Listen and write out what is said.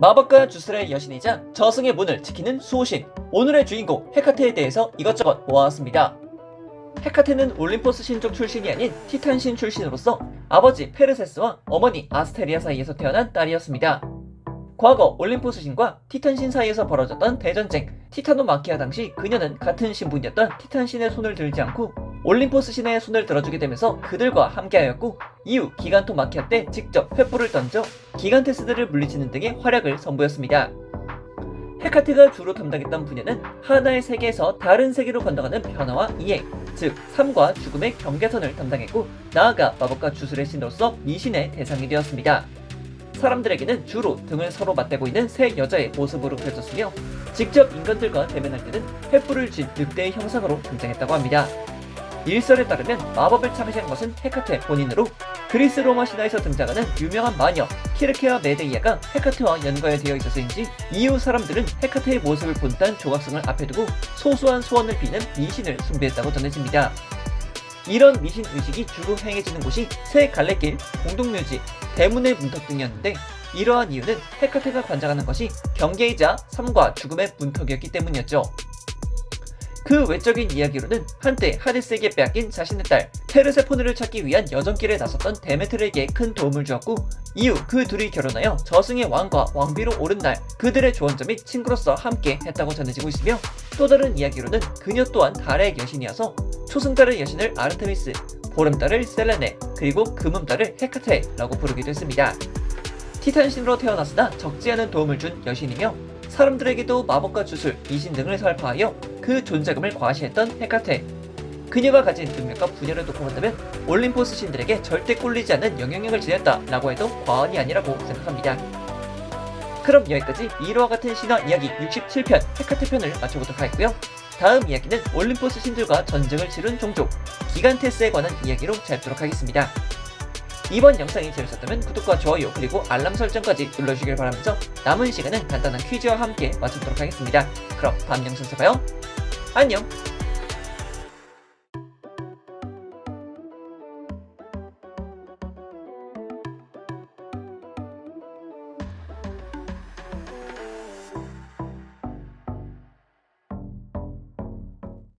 마법과 주술의 여신이자 저승의 문을 지키는 수호신 오늘의 주인공 헤카테에 대해서 이것저것 모아왔습니다. 헤카테는 올림포스 신족 출신이 아닌 티탄 신 출신으로서 아버지 페르세스와 어머니 아스테리아 사이에서 태어난 딸이었습니다. 과거 올림포스 신과 티탄 신 사이에서 벌어졌던 대전쟁 티타노마키아 당시 그녀는 같은 신분이었던 티탄 신의 손을 들지 않고 올림포스 신의 손을 들어주게 되면서 그들과 함께하였고 이후 기간토 마키아 때 직접 횃불을 던져 기간테스들을 물리치는 등의 활약을 선보였습니다. 헤카트가 주로 담당했던 분야는 하나의 세계에서 다른 세계로 건너가는 변화와 이해, 즉 삶과 죽음의 경계선을 담당했고 나아가 마법과 주술의 신으로서 미신의 대상이 되었습니다. 사람들에게는 주로 등을 서로 맞대고 있는 세 여자의 모습으로 펼쳤으며 직접 인간들과 대면할 때는 횃불을 쥔 늑대의 형상으로 등장했다고 합니다. 일설에 따르면 마법을 창시한 것은 헤카테 본인으로 그리스 로마 신화에서 등장하는 유명한 마녀 키르케와 메데이아가 헤카테와 연관되어 있어서인지 이후 사람들은 헤카테의 모습을 본딴 조각성을 앞에 두고 소소한 소원을 비는 미신을 숭배했다고 전해집니다. 이런 미신 의식이 주로 행해지는 곳이 새 갈래길, 공동묘지, 대문의 문턱 등이었는데 이러한 이유는 헤카테가 관장하는 것이 경계이자 삶과 죽음의 문턱이었기 때문이었죠. 그 외적인 이야기로는 한때 하데스에게 빼앗긴 자신의 딸 페르세포네를 찾기 위한 여정길에 나섰던 데메트르에게 큰 도움을 주었고 이후 그 둘이 결혼하여 저승의 왕과 왕비로 오른 날 그들의 조언자 및 친구로서 함께 했다고 전해지고 있으며 또 다른 이야기로는 그녀 또한 달의 여신이어서 초승달의 여신을 아르테미스, 보름달을 셀레네, 그리고 금음달을 헤카테라고 부르기도 했습니다. 티탄신으로 태어났으나 적지 않은 도움을 준 여신이며 사람들에게도 마법과 주술, 미신 등을 설파하여 그 존재감을 과시했던 헤카테. 그녀가 가진 능력과 분야를 놓고 본다면 올림포스 신들에게 절대 꿀리지 않는 영향력을 지녔다라고 해도 과언이 아니라고 생각합니다. 그럼 여기까지 이로와 같은 신화 이야기 67편 헤카테 편을 마쳐보도록 하겠고요. 다음 이야기는 올림포스 신들과 전쟁을 치른 종족 기간테스에 관한 이야기로 찾도록 하겠습니다. 이번 영상이 재밌었다면 구독과 좋아요 그리고 알람 설정까지 눌러주길 바라면서 남은 시간은 간단한 퀴즈와 함께 마치도록 하겠습니다. 그럼 다음 영상에서 봐요. 안녕!